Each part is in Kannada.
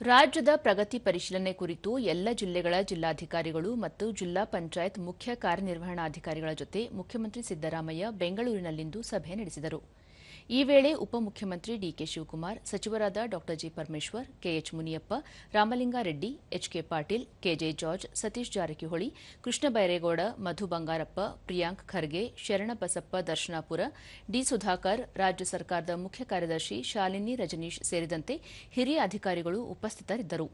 ರಾಜ್ಯದ ಪ್ರಗತಿ ಪರಿಶೀಲನೆ ಕುರಿತು ಎಲ್ಲ ಜಿಲ್ಲೆಗಳ ಜಿಲ್ಲಾಧಿಕಾರಿಗಳು ಮತ್ತು ಜಿಲ್ಲಾ ಪಂಚಾಯತ್ ಮುಖ್ಯ ಕಾರ್ಯನಿರ್ವಹಣಾಧಿಕಾರಿಗಳ ಜೊತೆ ಮುಖ್ಯಮಂತ್ರಿ ಸಿದ್ದರಾಮಯ್ಯ ಬೆಂಗಳೂರಿನಲ್ಲಿಂದು ಸಭೆ ನಡೆಸಿದರು. ಈ ವೇಳೆ ಉಪಮುಖ್ಯಮಂತ್ರಿ ಡಿಕೆ ಶಿವಕುಮಾರ್, ಸಚಿವರಾದ ಡಾ G. Parameshwar K H Muniyappa, Ramalinga Reddy H K Patil K J George, Satish Jarkiholi, Krishna Byregowda, Madhu Bangarappa, Priyank Kharge Sharanabasappa Darshanapur, D. Sudhakar, ರಾಜ್ಯ ಸರ್ಕಾರದ ಮುಖ್ಯ ಕಾರ್ಯದರ್ಶಿ ಶಾಲಿನಿ ರಜನೀಶ್ ಸೇರಿದಂತೆ ಹಿರಿಯ ಅಧಿಕಾರಿಗಳು ಉಪಸ್ಥಿತರಿದ್ದರು.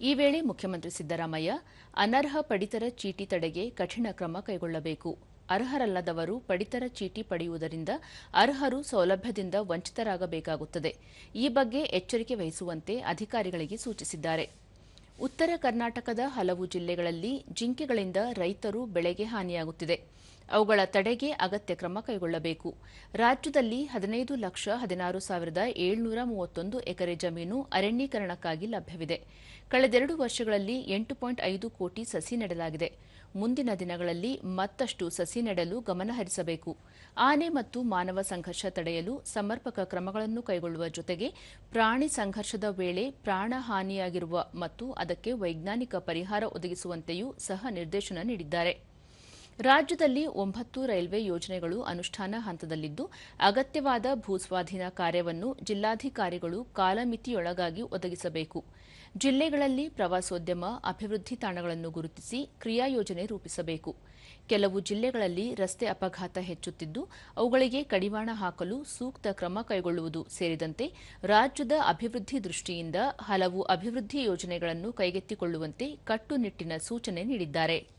ಈ ವೇಳೆ ಮುಖ್ಯಮಂತ್ರಿ ಸಿದ್ದರಾಮಯ್ಯ, ಅನರ್ಹ ಪಡಿತರ ಚೀಟಿ ತಡೆಗೆ ಕಠಿಣ ಕ್ರಮ ಕೈಗೊಳ್ಳಬೇಕು. ಅರ್ಹರಲ್ಲದವರು ಪಡಿತರ ಚೀಟಿ ಪಡೆಯುವುದರಿಂದ ಅರ್ಹರು ಸೌಲಭ್ಯದಿಂದ ವಂಚಿತರಾಗಬೇಕಾಗುತ್ತದೆ. ಈ ಬಗ್ಗೆ ಎಚ್ಚರಿಕೆ ವಹಿಸುವಂತೆ ಅಧಿಕಾರಿಗಳಿಗೆ ಸೂಚಿಸಿದ್ದಾರೆ. ಉತ್ತರ ಕರ್ನಾಟಕದ ಹಲವು ಜಿಲ್ಲೆಗಳಲ್ಲಿ ಜಿಂಕೆಗಳಿಂದ ರೈತರು ಬೆಳೆಗೆ ಹಾನಿಯಾಗುತ್ತಿದೆ. ಅವುಗಳ ತಡೆಗೆ ಅಗತ್ಯ ಕ್ರಮ ಕೈಗೊಳ್ಳಬೇಕು. ರಾಜ್ಯದಲ್ಲಿ ಹದಿನೈದು ಲಕ್ಷ ಹದಿನಾರು ಸಾವಿರದ ಏಳ್ನೂರ ಮೂವತ್ತೊಂದು ಎಕರೆ ಜಮೀನು ಅರಣ್ಯೀಕರಣಕ್ಕಾಗಿ ಲಭ್ಯವಿದೆ. ಕಳೆದೆರಡು ವರ್ಷಗಳಲ್ಲಿ ಎಂಟು ಪಾಯಿಂಟ್ ಐದು ಕೋಟಿ ಸಸಿ ನೆಡಲಾಗಿದೆ. ಮುಂದಿನ ದಿನಗಳಲ್ಲಿ ಮತ್ತಷ್ಟು ಸಸಿ ನೆಡಲು ಗಮನಹರಿಸಬೇಕು ಆನೆ ಮತ್ತು ಮಾನವ ಸಂಘರ್ಷ ತಡೆಯಲು ಸಮರ್ಪಕ ಕ್ರಮಗಳನ್ನು ಕೈಗೊಳ್ಳುವ ಜೊತೆಗೆ ಪ್ರಾಣಿ ಸಂಘರ್ಷದ ವೇಳೆ ಪ್ರಾಣ ಹಾನಿಯಾಗಿರುವ ಮತ್ತು ಅದಕ್ಕೆ ವೈಜ್ಞಾನಿಕ ಪರಿಹಾರ ಒದಗಿಸುವಂತೆಯೂ ಸಹ ನಿರ್ದೇಶನ ನೀಡಿದ್ದಾರೆ. ರಾಜ್ಯದಲ್ಲಿ ಒಂಬತ್ತು ರೈಲ್ವೆ ಯೋಜನೆಗಳು ಅನುಷ್ಠಾನ ಹಂತದಲ್ಲಿದ್ದು, ಅಗತ್ಯವಾದ ಭೂಸ್ವಾಧೀನ ಕಾರ್ಯವನ್ನು ಜಿಲ್ಲಾಧಿಕಾರಿಗಳು ಕಾಲಮಿತಿಯೊಳಗಾಗಿ ಒದಗಿಸಬೇಕು. ಜಿಲ್ಲೆಗಳಲ್ಲಿ ಪ್ರವಾಸೋದ್ಯಮ, ಅಭಿವೃದ್ಧಿ ತಾಣಗಳನ್ನು ಗುರುತಿಸಿ ಕ್ರಿಯಾ ಯೋಜನೆ ರೂಪಿಸಬೇಕು. ಕೆಲವು ಜಿಲ್ಲೆಗಳಲ್ಲಿ ರಸ್ತೆ ಅಪಘಾತ ಹೆಚ್ಚುತ್ತಿದ್ದು, ಅವುಗಳಿಗೆ ಕಡಿವಾಣ ಹಾಕಲು ಸೂಕ್ತ ಕ್ರಮ ಕೈಗೊಳ್ಳುವುದು ಸೇರಿದಂತೆ ರಾಜ್ಯದ ಅಭಿವೃದ್ಧಿ ದೃಷ್ಟಿಯಿಂದ ಹಲವು ಅಭಿವೃದ್ಧಿ ಯೋಜನೆಗಳನ್ನು ಕೈಗೆತ್ತಿಕೊಳ್ಳುವಂತೆ ಕಟ್ಟುನಿಟ್ಟಿನ ಸೂಚನೆ ನೀಡಿದ್ದಾರೆ.